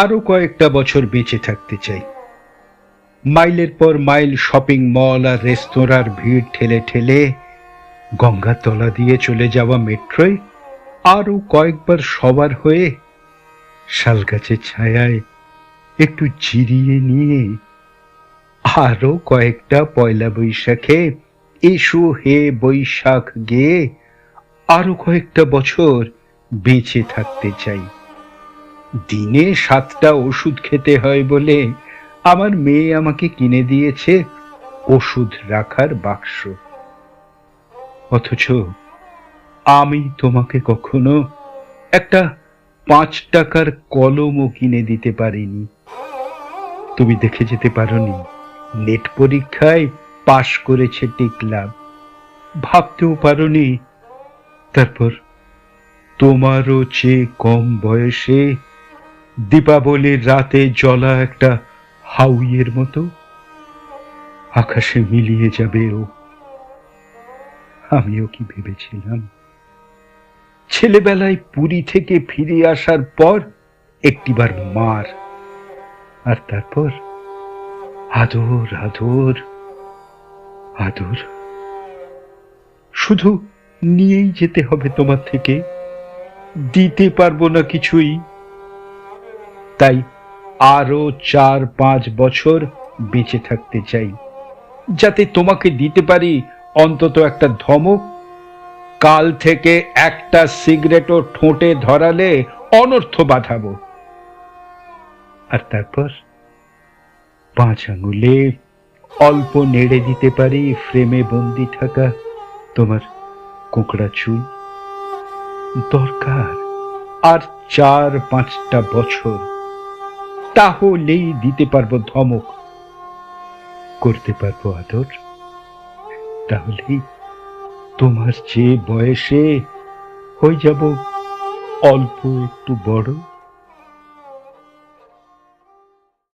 আরও কয়েকটা বছর বেঁচে থাকতে চাই। মাইলের পর মাইল শপিং মল আর রেস্তোরাঁর ভিড় ঠেলে ঠেলে গঙ্গার তলা দিয়ে চলে যাওয়া মেট্রোয় আরও কয়েকবার সবার হয়ে শালগাছের ছায়ায় একটু জিরিয়ে নিয়ে আরও কয়েকটা পয়লা বৈশাখে এসো হে বৈশাখ গেয়ে আরও কয়েকটা বছর বেঁচে থাকতে চাই। দিনে সাতটা ওষুধ খেতে হয় বলে আমার মেয়ে আমাকে কিনে দিয়েছে ওষুধ রাখার বাক্স। অথচ আমি তোমাকে কখনো একটা পাঁচ টাকার কলমও কিনে দিতে পারিনি। তুমি দেখে যেতে পারোনি, নেট পরীক্ষায় পাশ করেছে টিকলাম। ভাবতেও পারোনি, তারপর তোমারও চেয়ে কম বয়সে দীপাবলির রাতে জ্বলা একটা হাউইয়ের মতো আকাশে মিলিয়ে যাবে ও। আমিও কি ভেবেছিলাম? ছেলেবেলায় পুরী থেকে ফিরে আসার পর একটিবার মার, আর তারপর আদর আদর আদর। শুধু নিয়েই যেতে হবে তোমার থেকে। দিতে পারব না কিছুই। তাই আরও চার পাঁচ বছর বেঁচে থাকতে চাই। যাতে তোমাকে দিতে পারি অন্তত একটা ধমক। কাল থেকে একটা সিগারেটও ঠোঁটে ধরালে অনর্থ বাঁধাবো। আর তারপর পাঁচ আঙুলে অল্প নেড়ে দিতে পারি ফ্রেমে বন্দি থাকা তোমার কোঁকড়া চুল। দরকার আর চার পাঁচটা বছর তাহলেই দিতে পারব ধমক। করতে পারব আদর। তাহলেই তোমার চেয়ে বয়সে হয়ে যাব অল্প একটু বড়।